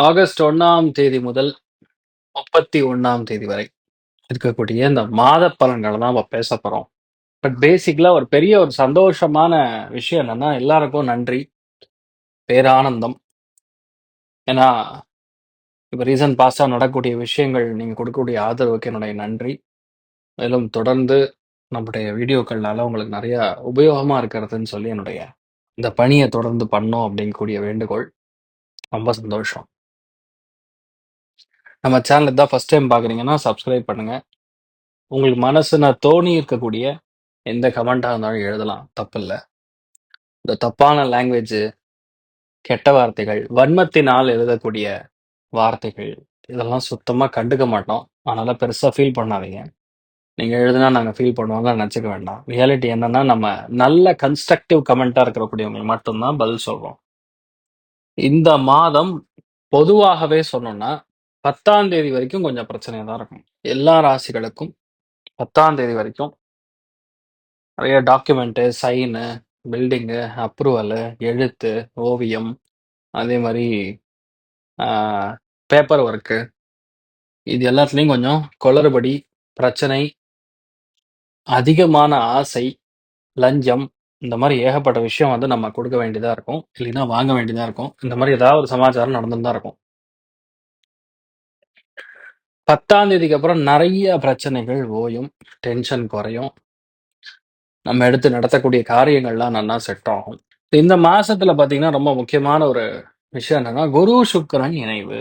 August ஒன்றாம் தேதி முதல் முப்பத்தி ஒன்றாம் தேதி வரை இருக்கக்கூடிய இந்த மாத பலன்களை தான் நம்ம பேச போகிறோம் பட் பேசிக்கலாக ஒரு பெரிய ஒரு சந்தோஷமான விஷயம் என்னன்னா எல்லாருக்கும் நன்றி பேரானந்தம். ஏன்னா இப்போ ரீசன் பாஸ்டாக நடக்கக்கூடிய விஷயங்கள் நீங்கள் கொடுக்கக்கூடிய ஆதரவுக்கு என்னுடைய நன்றி. மேலும் தொடர்ந்து நம்முடைய வீடியோக்கள்னால உங்களுக்கு நிறைய உபயோகமாக இருக்கிறதுன்னு சொல்லி என்னுடைய இந்த பணியை தொடர்ந்து பண்ணோம் அப்படிங்கக்கூடிய வேண்டுகோள். ரொம்ப சந்தோஷம். நம்ம சேனல் தான் ஃபர்ஸ்ட் டைம் பார்க்குறீங்கன்னா சப்ஸ்கிரைப் பண்ணுங்க. உங்களுக்கு மனசுல தோணி இருக்கக்கூடிய எந்த கமெண்ட்டாக இருந்தாலும் எழுதலாம். தப்பில்லை. இந்த தப்பான லாங்குவேஜ் கெட்ட வார்த்தைகள் வன்மத்தினால் எழுதக்கூடிய வார்த்தைகள் இதெல்லாம் சுத்தமாக கண்டுக்க மாட்டோம். அதனால் பெருசாக ஃபீல் பண்ணாதீங்க. நீங்கள் எழுதுனா நாங்கள் ஃபீல் பண்ணுவாங்க நினச்சிக்க வேண்டாம். ரியாலிட்டி என்னன்னா நம்ம நல்ல கன்ஸ்ட்ரக்டிவ் கமெண்ட்டாக இருக்கக்கூடியவங்களுக்கு மட்டும்தான் பதில் சொல்கிறோம் இந்த மாதம் பொதுவாகவே சொன்னோம்னா பத்தாம் தேதி வரைக்கும் கொஞ்சம் பிரச்சனையாக தான் இருக்கும். எல்லா ராசிகளுக்கும் பத்தாம் தேதி வரைக்கும் நிறைய டாக்குமெண்ட்டு சைனு பில்டிங்கு அப்ரூவலு எழுத்து ஓவியம் அதே மாதிரி பேப்பர் ஒர்க்கு இது எல்லாத்துலேயும் கொஞ்சம் குளறுபடி பிரச்சனை அதிகமான ஆசை லஞ்சம் இந்த மாதிரி ஏகப்பட்ட விஷயம் வந்து நம்ம கொடுக்க வேண்டியதாக இருக்கும். இல்லைன்னா வாங்க வேண்டியதாக இருக்கும். இந்த மாதிரி ஏதாவது ஒரு சமாச்சாரம் நடந்துன்னு தான் இருக்கும். பத்தாம் தேதிக்கு அப்புறம் நிறைய பிரச்சனைகள் ஓயும் டென்ஷன் குறையும். நம்ம எடுத்து நடத்தக்கூடிய காரியங்கள்லாம் நல்லா செட் ஆகும். இந்த மாசத்துல பாத்தீங்கன்னா ரொம்ப முக்கியமான ஒரு விஷயம் என்னன்னா குரு சுக்கிரன் இணைவு.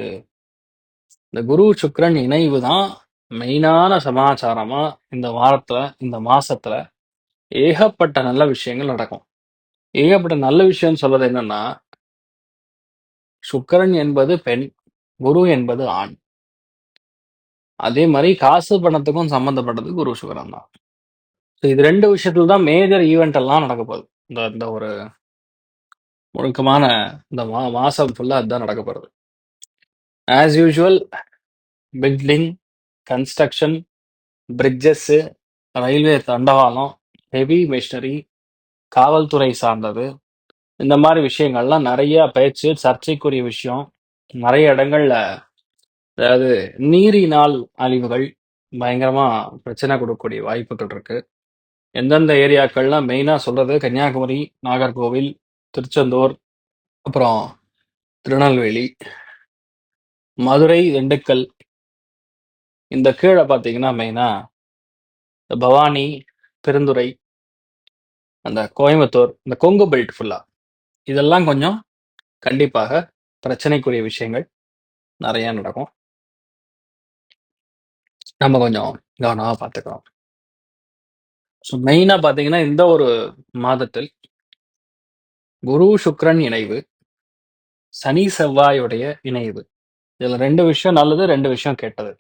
இந்த குரு சுக்கிரன் இணைவு தான் மெயினான சமாச்சாரமா இந்த வாரத்துல இந்த மாசத்துல ஏகப்பட்ட நல்ல விஷயங்கள் நடக்கும். ஏகப்பட்ட நல்ல விஷயம் சொல்றது என்னன்னா சுக்கிரன் என்பது பெண் குரு என்பது ஆண். அதே மாதிரி காசு பணத்துக்கும் சம்மந்தப்பட்டது குரு சுகரம் தான் ஸோ இது ரெண்டு விஷயத்துல தான் மேஜர் ஈவெண்ட் எல்லாம் நடக்க போகுது. இந்த இந்த ஒரு முழுக்கமான இந்த மா மாசம் ஃபுல்லாக அதுதான் நடக்க போகிறது as usual building construction bridges railway தண்டவாளம் ஹெவி மிஷினரி காவல்துறை சார்ந்தது. இந்த மாதிரி விஷயங்கள்லாம் நிறைய பேச்சு சர்ச்சைக்குரிய விஷயம். நிறைய இடங்கள்ல அதாவது நீரினால் அழிவுகள் பயங்கரமா பிரச்சனை கொடுக்கக்கூடிய வாய்ப்புகள் இருக்கு. எந்தெந்த ஏரியாக்கள்லாம் மெயினாக சொல்றது கன்னியாகுமரி நாகர்கோவில் திருச்செந்தூர் அப்புறம் திருநெல்வேலி மதுரை திண்டுக்கல். இந்த கீழே பார்த்தீங்கன்னா மெயினாக இந்த பவானி பெருந்துறை அந்த கோயம்புத்தூர் இந்த கொங்கு பெல்ட் ஃபுல்லாக இதெல்லாம் கொஞ்சம் கண்டிப்பாக பிரச்சனைக்குரிய விஷயங்கள் நிறையா நடக்கும். நம்ம கொஞ்சம் கவனமாக பார்த்துக்கலாம் ஸோ மெயினாக பார்த்தீங்கன்னா இந்த ஒரு மாதத்தில் குரு சுக்கிரன் இணைவு சனி செவ்வாயுடைய இணைவு. இதுல ரெண்டு விஷயம் நல்லது ரெண்டு விஷயம் கெட்டது.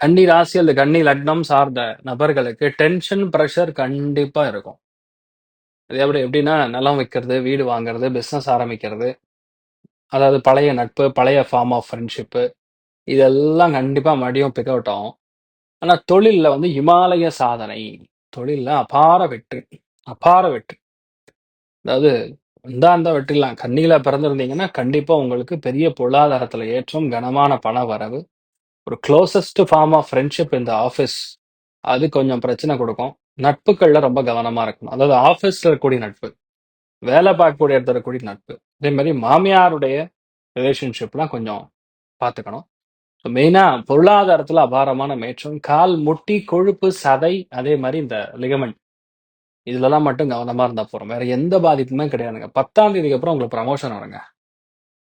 கன்னி ராசி அல்லது கன்னி லக்னம் சார்ந்த நபர்களுக்கு டென்ஷன் ப்ரெஷர் கண்டிப்பா இருக்கும். அது எப்படி எப்படின்னா நிலம் வைக்கிறது வீடு வாங்குறது பிசினஸ் ஆரம்பிக்கிறது அதாவது பழைய நட்பு பழைய ஃபார்ம் ஆஃப் ஃப்ரெண்ட்ஷிப்பு இதெல்லாம் கண்டிப்பாக மறுபடியும் பிக் அவுட் ஆகும். ஆனால் தொழிலில் வந்து இமாலய சாதனை தொழிலில் அபார வெற்றி அபார வெற்றி. அதாவது இந்தாந்த வெற்றிலாம் கன்னியில பிறந்திருந்தீங்கன்னா கண்டிப்பாக உங்களுக்கு பெரிய பொருளாதாரத்தில் ஏற்றம் கனமான பண வரவு ஒரு க்ளோசஸ்ட் ஃபார்ம் ஆஃப் ஃப்ரெண்ட்ஷிப் இந்த ஆஃபீஸ் அது கொஞ்சம் பிரச்சனை கொடுக்கும். நட்புகள்ல ரொம்ப கவனமா இருக்கணும். அதாவது ஆஃபீஸ்ல இருக்கக்கூடிய நட்பு வேலை பார்க்கக்கூடிய இடத்துல இருக்கக்கூடிய நட்பு அதே மாதிரி மாமியாருடைய ரிலேஷன்ஷிப்லாம் கொஞ்சம் பார்த்துக்கணும் மெயினாக பொருளாதாரத்தில் அபாரமான மேற்றம் கால் முட்டி கொழுப்பு சதை அதே மாதிரி இந்த லிகமெண்ட் இதுலலாம் மட்டும் கவனமாக இருந்தால் போகிறோம் வேற எந்த பாதிப்புமே கிடையாதுங்க. பத்தாம் தேதிக்கு அப்புறம் உங்களுக்கு ப்ரமோஷன் வருங்க.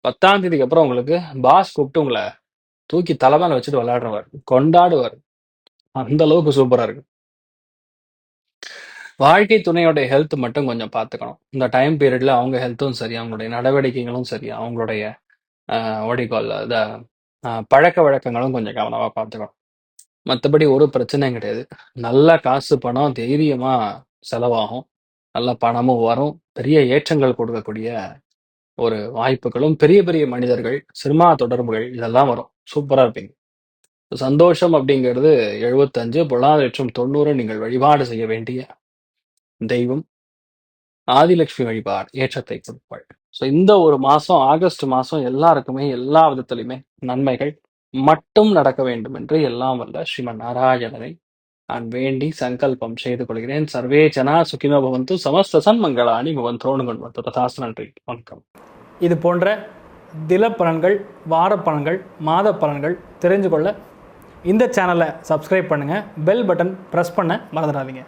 பத்தாம் தேதிக்கு அப்புறம் உங்களுக்கு பாஸ் கூப்பிட்டு உங்களை தூக்கி தலைமையில வச்சுட்டு விளையாடுறவர் கொண்டாடுவார். அந்த அளவுக்கு சூப்பராக இருக்கு. வாழ்க்கை துணையோட ஹெல்த் மட்டும் கொஞ்சம் பார்த்துக்கணும் இந்த டைம் பீரியட்ல அவங்க ஹெல்த்தும் சரி அவங்களுடைய நடவடிக்கைகளும் சரி அவங்களுடைய ஓடிகால் இந்த பழக்க வழக்கங்களும் கொஞ்சம் கவனமாக பார்த்துக்கணும் மற்றபடி ஒரு பிரச்சனையும் கிடையாது. நல்ல காசு பணம் தைரியமாக செலவாகும். நல்ல பணமும் வரும். பெரிய ஏற்றங்கள் கொடுக்கக்கூடிய ஒரு வாய்ப்புகளும் பெரிய பெரிய மனிதர்கள் சினிமா தொடர்புகள் இதெல்லாம் வரும். சூப்பராக இருப்பீங்க. சந்தோஷம் அப்படிங்கிறது எழுபத்தஞ்சு பொருளாதாரம் தொண்ணூறு நீங்கள் வழிபாடு செய்ய வேண்டிய தெய்வம் ஆதிலட்சுமி வழிபாடு ஏற்றத்தை கொடுப்பாள். ஸோ இந்த ஒரு மாசம் ஆகஸ்ட் மாதம் எல்லாருக்குமே எல்லா விதத்திலையுமே நன்மைகள் மட்டும் நடக்க வேண்டும் என்று எல்லாம் வல்ல ஸ்ரீமன் நாராயணனை நான் வேண்டி சங்கல்பம் செய்து கொள்கிறேன். சர்வே ஜனா சுகினோ பவந்து சமஸ்த சன்மங்களாணி பவந்தோணு வந்து ததாசு நன்றி வணக்கம். இது போன்ற தில பலன்கள் வார பலன்கள் மாத பலன்கள் தெரிஞ்சு கொள்ள இந்த சேனலை சப்ஸ்கிரைப் பண்ணுங்கள் பெல் பட்டன் ப்ரெஸ் பண்ண மறந்துடாதீங்க.